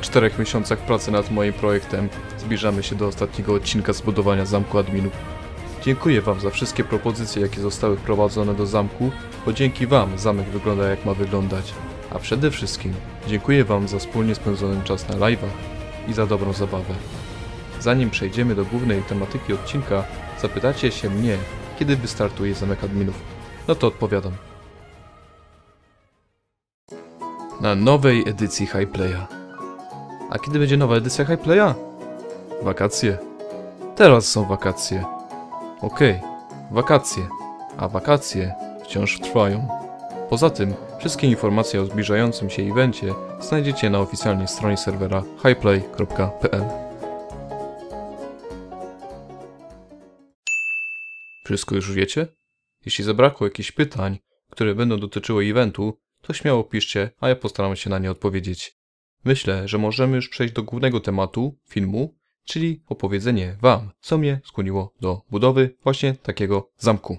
czterech miesiącach pracy nad moim projektem zbliżamy się do ostatniego odcinka zbudowania zamku adminów. Dziękuję Wam za wszystkie propozycje, jakie zostały wprowadzone do zamku, bo dzięki Wam zamek wygląda jak ma wyglądać. A przede wszystkim dziękuję Wam za wspólnie spędzony czas na live'ach i za dobrą zabawę. Zanim przejdziemy do głównej tematyki odcinka, zapytacie się mnie, kiedy wystartuje zamek adminów. No to odpowiadam. Na nowej edycji Highplaya. A kiedy będzie nowa edycja Highplaya? Wakacje. Teraz są wakacje. Okej, wakacje. A wakacje wciąż trwają. Poza tym, wszystkie informacje o zbliżającym się evencie znajdziecie na oficjalnej stronie serwera highplay.pl. Wszystko już wiecie? Jeśli zabrakło jakichś pytań, które będą dotyczyły eventu, to śmiało piszcie, a ja postaram się na nie odpowiedzieć. Myślę, że możemy już przejść do głównego tematu filmu, czyli opowiedzenie Wam, co mnie skłoniło do budowy właśnie takiego zamku.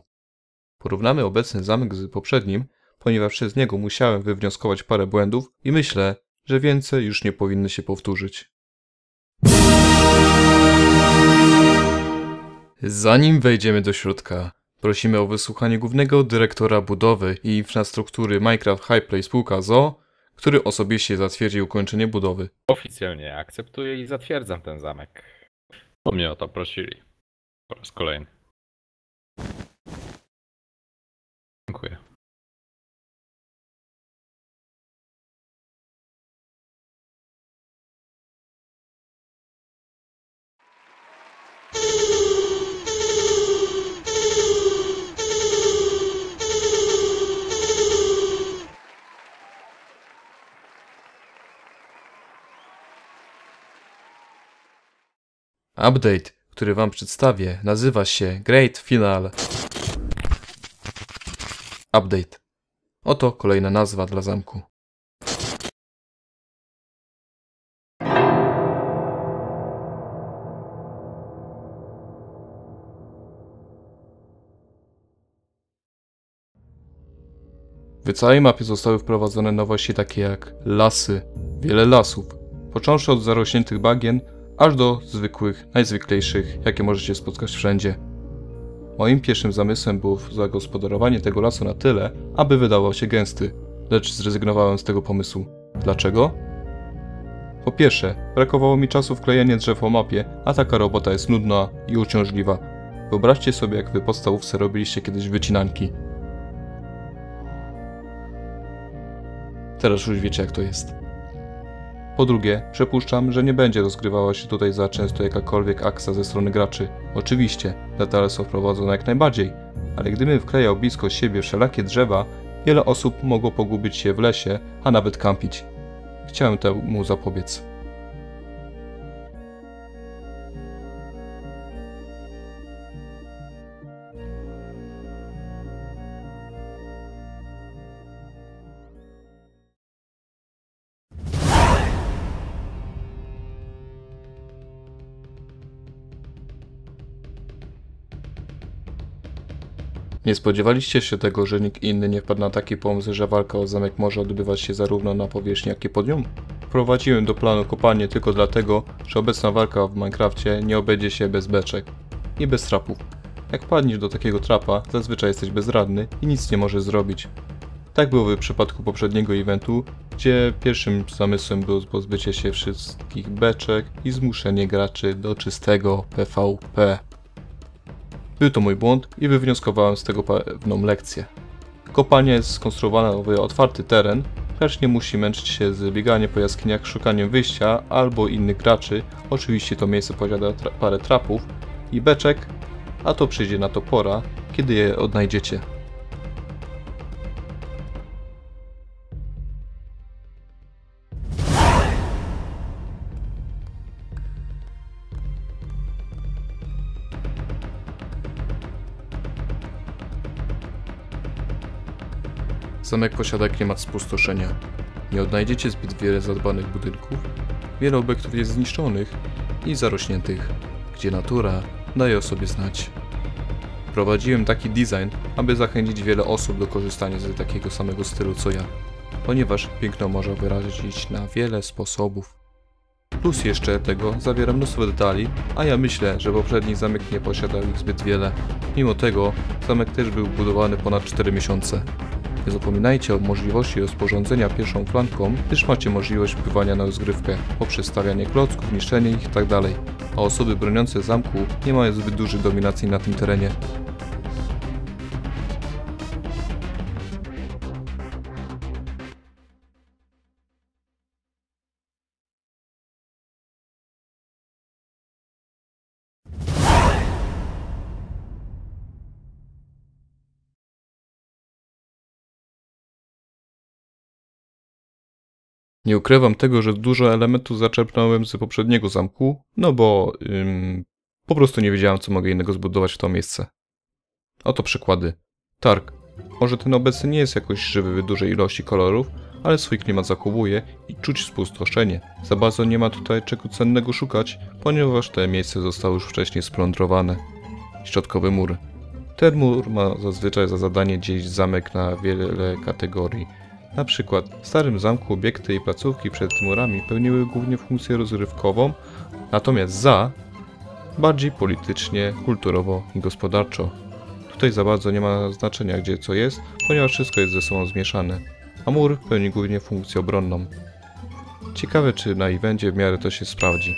Porównamy obecny zamek z poprzednim, ponieważ przez niego musiałem wywnioskować parę błędów i myślę, że więcej już nie powinny się powtórzyć. Zanim wejdziemy do środka, prosimy o wysłuchanie głównego dyrektora budowy i infrastruktury Minecraft Highplay spółka ZO, który osobiście zatwierdził ukończenie budowy. Oficjalnie akceptuję i zatwierdzam ten zamek. Bo mnie o to prosili. Po raz kolejny. Update, który Wam przedstawię, nazywa się Great Final Update. Oto kolejna nazwa dla zamku. W całej mapie zostały wprowadzone nowości takie jak lasy, wiele lasów, począwszy od zarośniętych bagien, aż do zwykłych, najzwyklejszych, jakie możecie spotkać wszędzie. Moim pierwszym zamysłem było zagospodarowanie tego lasu na tyle, aby wydawał się gęsty, lecz zrezygnowałem z tego pomysłu. Dlaczego? Po pierwsze, brakowało mi czasu wklejenia drzew o mapie, a taka robota jest nudna i uciążliwa. Wyobraźcie sobie, jak wy podstawówce robiliście kiedyś wycinanki. Teraz już wiecie, jak to jest. Po drugie, przypuszczam, że nie będzie rozgrywała się tutaj za często jakakolwiek akcja ze strony graczy. Oczywiście, detale są wprowadzone jak najbardziej, ale gdybym wklejał blisko siebie wszelakie drzewa, wiele osób mogło pogubić się w lesie, a nawet kampić. Chciałem temu zapobiec. Nie spodziewaliście się tego, że nikt inny nie wpadł na taki pomysł, że walka o zamek może odbywać się zarówno na powierzchni, jak i pod nią? Wprowadziłem do planu kopalnię tylko dlatego, że obecna walka w Minecrafcie nie obejdzie się bez beczek i bez trapów. Jak padniesz do takiego trapa, zazwyczaj jesteś bezradny i nic nie możesz zrobić. Tak było w przypadku poprzedniego eventu, gdzie pierwszym zamysłem było pozbycie się wszystkich beczek i zmuszenie graczy do czystego PvP. Był to mój błąd i wywnioskowałem z tego pewną lekcję. Kopalnia jest skonstruowana w otwarty teren, lecz nie musi męczyć się z bieganiem po jaskiniach, szukaniem wyjścia albo innych graczy. Oczywiście to miejsce posiada tra parę trapów i beczek, a to przyjdzie na to pora, kiedy je odnajdziecie. Zamek posiada klimat spustoszenia. Nie odnajdziecie zbyt wiele zadbanych budynków, wiele obiektów jest zniszczonych i zarośniętych, gdzie natura daje o sobie znać. Prowadziłem taki design, aby zachęcić wiele osób do korzystania z takiego samego stylu co ja, ponieważ piękno można wyrazić na wiele sposobów. Plus jeszcze tego zawiera mnóstwo detali, a ja myślę, że poprzedni zamek nie posiadał ich zbyt wiele. Mimo tego, zamek też był budowany ponad 4 miesiące. Nie zapominajcie o możliwości rozporządzenia pierwszą flanką, gdyż macie możliwość wpływania na rozgrywkę poprzez stawianie klocków, niszczenie ich itd. A osoby broniące zamku nie mają zbyt dużej dominacji na tym terenie. Nie ukrywam tego, że dużo elementów zaczerpnąłem z poprzedniego zamku, no bo ym, po prostu nie wiedziałem, co mogę innego zbudować w to miejsce. Oto przykłady. Targ. Może ten obecny nie jest jakoś żywy w dużej ilości kolorów, ale swój klimat zachowuje i czuć spustoszenie. Za bardzo nie ma tutaj czego cennego szukać, ponieważ te miejsce zostały już wcześniej splądrowane. Środkowy mur. Ten mur ma zazwyczaj za zadanie dzielić zamek na wiele kategorii. Na przykład w Starym Zamku obiekty i placówki przed murami pełniły głównie funkcję rozrywkową, natomiast za bardziej politycznie, kulturowo i gospodarczo. Tutaj za bardzo nie ma znaczenia gdzie co jest, ponieważ wszystko jest ze sobą zmieszane, a mur pełni głównie funkcję obronną. Ciekawe czy na evencie w miarę to się sprawdzi.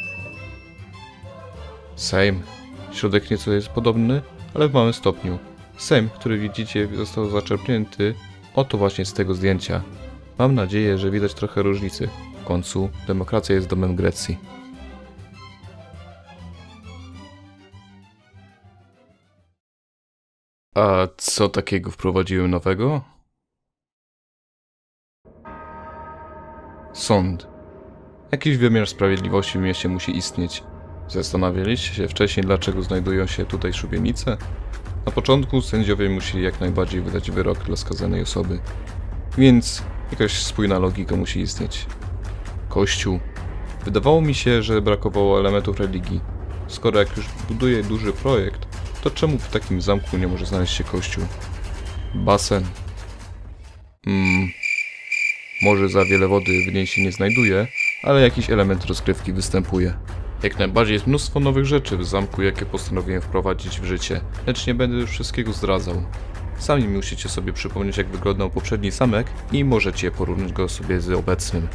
Sejm. Środek nieco jest podobny, ale w małym stopniu. Sejm, który widzicie został zaczerpnięty Oto właśnie z tego zdjęcia. Mam nadzieję, że widać trochę różnicy. W końcu demokracja jest domem Grecji. A co takiego wprowadziłem nowego? Sąd. Jakiś wymiar sprawiedliwości w mieście musi istnieć. Zastanawialiście się wcześniej, dlaczego znajdują się tutaj szubienice? Na początku sędziowie musieli jak najbardziej wydać wyrok dla skazanej osoby. Więc jakaś spójna logika musi istnieć. Kościół. Wydawało mi się, że brakowało elementów religii. Skoro jak już buduje duży projekt, to czemu w takim zamku nie może znaleźć się kościół? Basen. Mm. Może za wiele wody w niej się nie znajduje, ale jakiś element rozgrywki występuje. Jak najbardziej jest mnóstwo nowych rzeczy w zamku, jakie postanowiłem wprowadzić w życie, lecz nie będę już wszystkiego zdradzał. Sami musicie sobie przypomnieć, jak wyglądał poprzedni zamek i możecie porównać go sobie z obecnym.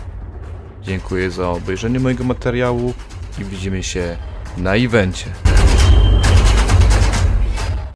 Dziękuję za obejrzenie mojego materiału i widzimy się na evencie.